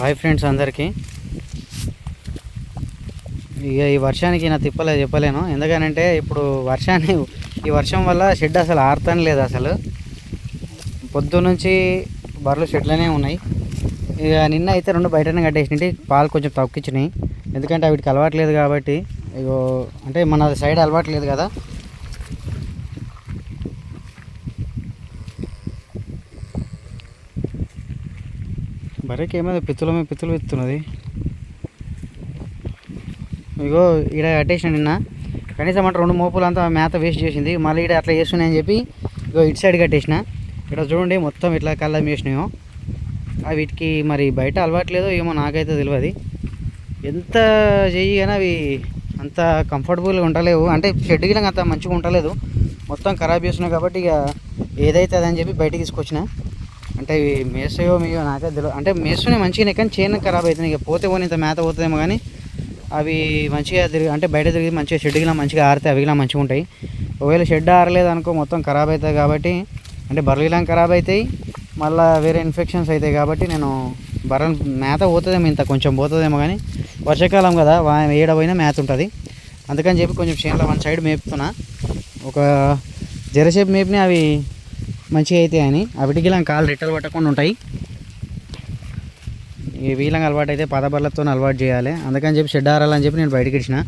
Hi friends అందరికీ. ఇక ఈ వర్షానికి నా తిప్పలే చెప్పలేను. ఎందుకనంటే ఇప్పుడు వర్షాన్ని ఈ వర్షం వల్ల షెడ్ అసలు ఆరుతానే లేదు అసలు. పొద్దునుంచి బర్రెలు షెడ్లోనే ఉన్నాయి. ఇక నిన్న అయితే రెండు బయటనే కట్టేసినట్టు పాలు కొంచెం తక్కువచ్చినాయి ఎందుకంటే వీటికి అలవాట్లేదు కాబట్టి ఇగో అంటే మన సైడ్ అలవాట్లేదు కదా. బర్రెకి ఏమైంది పిత్తుల మీద పిత్తులు విత్తున్నది ఇగో ఈడ కట్టేసిన నిన్న. కనీసం అంటే రెండు మోపులు అంతా మేత వేస్ట్ చేసింది. మళ్ళీ ఈడ అట్లా చేస్తున్నాయి అని చెప్పి ఇగో ఇటు సైడ్ కట్టేసిన. ఇక్కడ చూడండి మొత్తం ఇట్లా కళ్ళం వేసినాయో అవి వీటికి మరి బయట అలవాట్లేదు ఏమో నాకైతే తెలియదు ఎంత చెయ్యి కానీ అవి అంత కంఫర్టబుల్గా ఉండలేవు. అంటే షెడ్ గిలంగా అంత మంచిగా ఉండలేదు. మొత్తం ఖరాబ్ చేస్తున్నాయి కాబట్టి ఇక ఏదైతే అదని చెప్పి బయట తీసుకొచ్చినా. అంటే ఇవి మేసయో మీయో నాకే తెలియదు అంటే మేస్తున్నాయి మంచిగానే కానీ చేను ఖరాబ్ అవుతుంది ఇక పోతే పోనీ ఇంత మేత పోతుందేమో కానీ అవి మంచిగా తిరిగి అంటే బయట తిరిగి మంచిగా షెడ్ మంచిగా ఆరితే అవి మంచిగా ఉంటాయి. ఒకవేళ షెడ్ ఆరలేదు అనుకో మొత్తం ఖరాబ్ అవుతుంది కాబట్టి అంటే బర్రెలు ఖరాబ్ అవుతాయి. మళ్ళీ వేరే ఇన్ఫెక్షన్స్ అవుతాయి కాబట్టి నేను బర్రెలు మేత పోతుందేమో ఇంత కొంచెం పోతుందేమో కానీ వర్షాకాలం కదా వా పోయినా మేత ఉంటుంది. అందుకని చెప్పి కొంచెం చేనులో వన్ సైడ్ మేపుతున్నా. ఒక జరసేపు మేపిని అవి మంచిగా అవుతాయి అని. అవిటికి ఇలా కాలు రెట్టలు పట్టకుండా ఉంటాయి. ఈ వీలంగా అలవాటు అయితే పదబర్లతో అలవాటు చేయాలి. అందుకని చెప్పి షెడ్ ఆరాలని చెప్పి నేను బయటకి ఇచ్చిన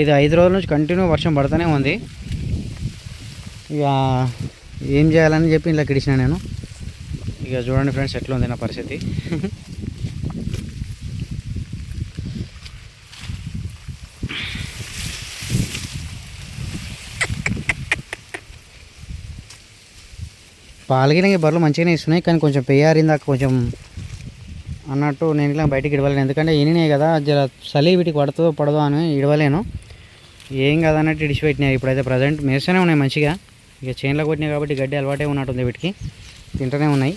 ఇది ఐదు రోజుల నుంచి కంటిన్యూ వర్షం పడుతూనే ఉంది. ఇక ఏం చేయాలని చెప్పి ఇలా ఇడిచిన నేను. ఇక చూడండి ఫ్రెండ్స్ ఎట్లా ఉంది నా పరిస్థితి. పాలగిన బర్రెలు మంచిగానే ఇస్తున్నాయి కానీ కొంచెం పెయ్యారిందాక కొంచెం అన్నట్టు నేను ఇలా బయటికి ఇడవలేను. ఎందుకంటే ఈయననే కదా జర చలి వీటికి పడుతుందో పడదో అని ఇడవలేను. ఏం కదన్నట్టు అన్నట్టు ఇడిచిపెట్టినాయి. ఇప్పుడైతే ప్రజెంట్ మేస్తూనే ఉన్నాయి మంచిగా. ఇక చేన్లో కొట్టినాయి కాబట్టి గడ్డి అలవాటే ఉన్నట్టుంది వీటికి. తింటూనే ఉన్నాయి.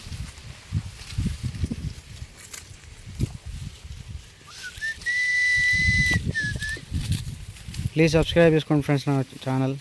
ప్లీజ్ సబ్స్క్రైబ్ చేసుకోండి ఫ్రెండ్స్ నా ఛానల్.